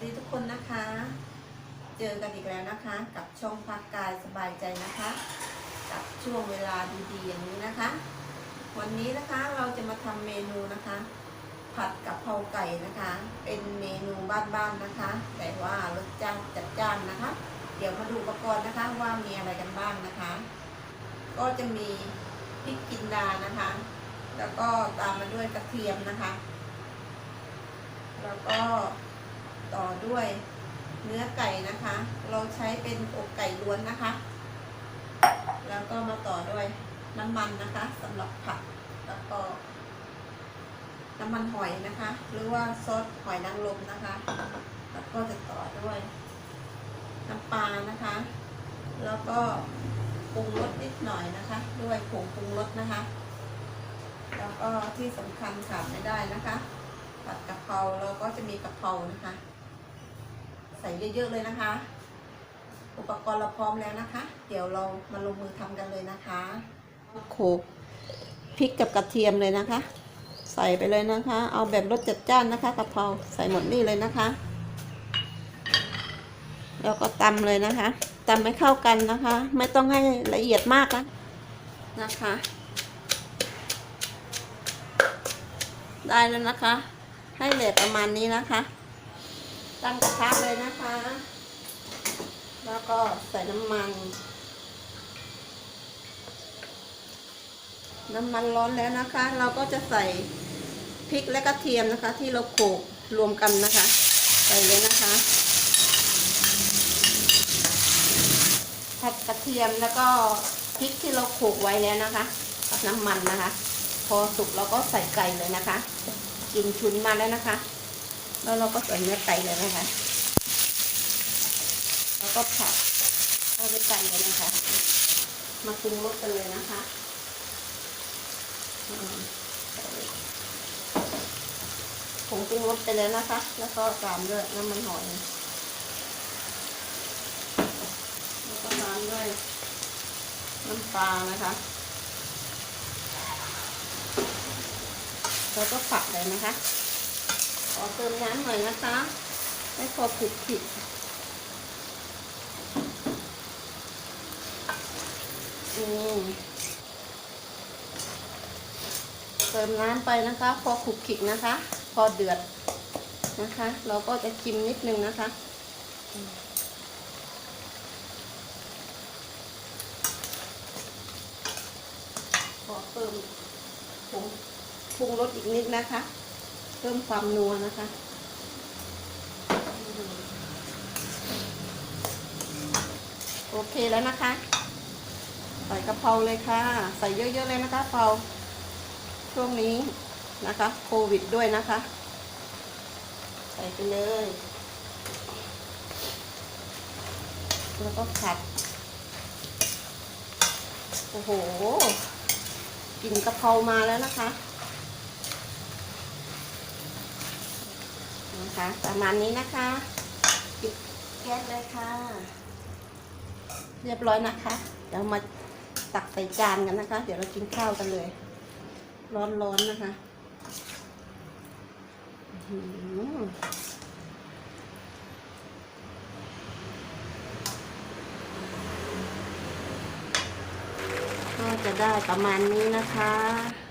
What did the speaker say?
สวัสดีทุกคนนะคะ เจอกันอีกแล้วนะคะ กับช่องพักกายสบายใจนะคะ กับช่วงเวลาดีๆอย่างนี้นะคะ วันนี้นะคะเราจะมาทำเมนูนะคะ ผัดกะเพราไก่นะคะ เป็นเมนูบ้านๆนะคะ แต่ว่ารสจ้านจัดจ้านนะคะ เดี๋ยวมาดูอุปกรณ์นะคะว่ามีอะไรกันบ้างนะคะ ก็จะมีพริกจินดานะคะ แล้วก็ตามมาด้วยกระเทียมนะคะ แล้วก็ ต่อด้วยเนื้อไก่นะคะ เราใช้เป็นอกไก่ล้วนนะคะ แล้วก็มาต่อด้วยน้ำมันนะคะสำหรับผัดแล้วก็น้ำมันหอยนะคะ หรือว่าซอสหอยนางรมนะคะ แล้วก็จะต่อด้วยน้ำปลานะคะ แล้วก็ปรุงรสนิดหน่อยนะคะ ด้วยผงปรุงรสนะคะ แล้วก็ที่สำคัญขาดไม่ได้นะคะ ผัดกะเพราเราก็จะมีกะเพรานะคะ ใส่เยอะๆเลยนะคะ อุปกรณ์เราพร้อมแล้วนะคะ เดี๋ยวเรามาลงมือทำกันเลยนะคะโขกพริกกับกระเทียมเลยนะคะ ใส่ไปเลยนะคะ เอาแบบรสจัดจ้านนะคะกะเพราใส่หมดนี่เลยนะคะ แล้วก็ตำเลยนะคะตำให้เข้ากันนะคะ ไม่ต้องให้ละเอียดมากนะนะคะ ได้แล้วนะคะ ให้เหลือประมาณนี้นะคะ ตั้งกระทะเลยนะคะ แล้วก็ใส่น้ำมัน น้ำมันร้อนแล้วนะคะ เราก็จะใส่พริกและกระเทียมนะคะ ที่เราโขลกรวมกันนะคะ ใส่เลยนะคะผัดกระเทียมแล้วก็พริกที่เราโขลกไว้แล้วนะคะกับน้ำมันนะคะ พอสุกเราก็ใส่ไก่เลยนะคะ กินชุนมาแล้วนะคะ แล้วเราก็ใส่เนื้อไก่เลยนะคะ แล้วก็ผัดเข้าด้วยกันเลยนะคะ มาปรุงรสกันเลยนะคะผงปรุงรสไปแล้วนะคะ แล้วก็ตามด้วยน้ำมันหอย แล้วก็ตามด้วยน้ำปลานะคะ แล้วก็ผัดเลยนะคะ อเติมน้ำหน่อยนะคะให้พอผุดผิดอืมเติมน้ำไปนะคะ พอขุกขิกนะคะ พอเดือดนะคะ เราก็จะชิมนิดนึงนะคะอืมขอเติมผงปรุงรสอีกนิดนะคะ เพิ่มความนัวนะคะโอเคแล้วนะคะ ใส่กะเพราเลยค่ะ ใส่เยอะๆเลยนะคะเพราช่วงนี้นะคะ โควิดด้วยนะคะ ใส่ไปเลย แล้วก็ผัด โอ้โหกลิ่นกะเพรามาแล้วนะคะ นะคะ ประมาณนี้นะคะ ปิดแก๊สเลยค่ะ เรียบร้อยนะคะ เดี๋ยวมาตักใส่จานกันนะคะ เดี๋ยวเรากินข้าวกันเลย ร้อนๆนะคะก็จะได้ประมาณนี้นะคะ